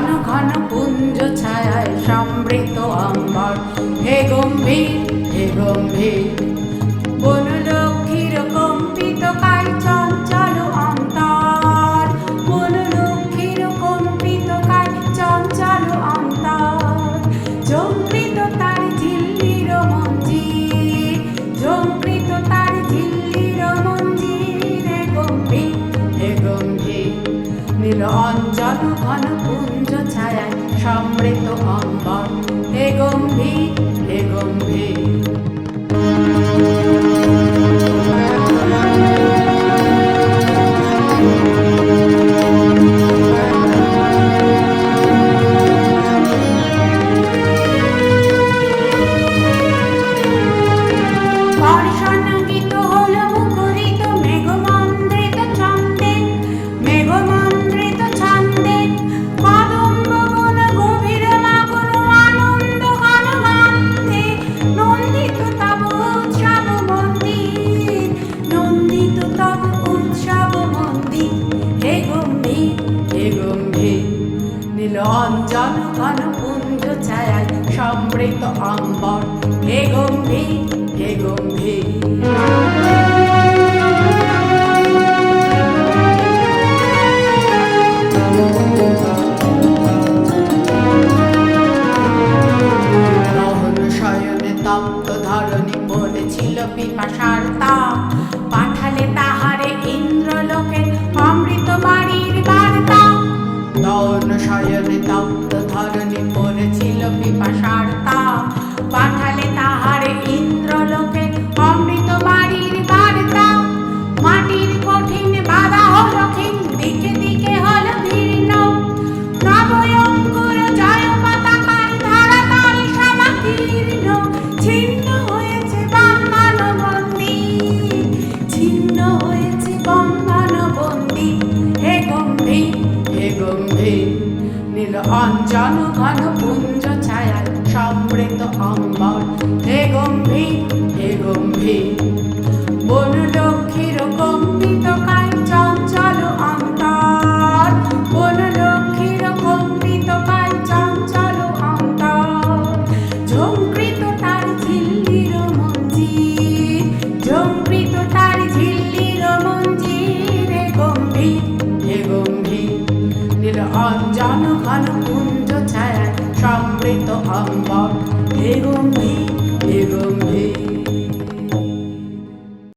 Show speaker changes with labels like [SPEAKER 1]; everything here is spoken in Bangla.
[SPEAKER 1] অঞ্জন ঘন পুঞ্জ ছায়ায় সমৃত অম্বর হে গম্ভীর অঞ্জন ঘন পুঞ্জ ছায়ায় সমৃত অম্বর হে গম্ভীর ঘন পুঞ্জ ছায়ায় সমৃত অম্বর। হে গম্ভীর হে গম্ভীর। তপ্ত ধরণী পড়েছিল পিপাসার তাপ নীল অঞ্জন ঘন পুঞ্জ ছায়ায় সমৃত অম্বর হে গম্ভীর হে গম্ভীর। বন লক্ষ্মীর কম্পিত কায় চঞ্চল অন্তর। বন লক্ষ্মীর কম্পিত কায় চঞ্চল অন্তর। ঝঙ্কৃত তার ঝিল্লির মঞ্জির ঝঙ্কৃত তার ঝিল্লির মঞ্জির। হে গম্ভীর হে গম্ভীর। নীল অঞ্জন ঘন হয়তো আম্বা এগম্ভীর এগম্ভীর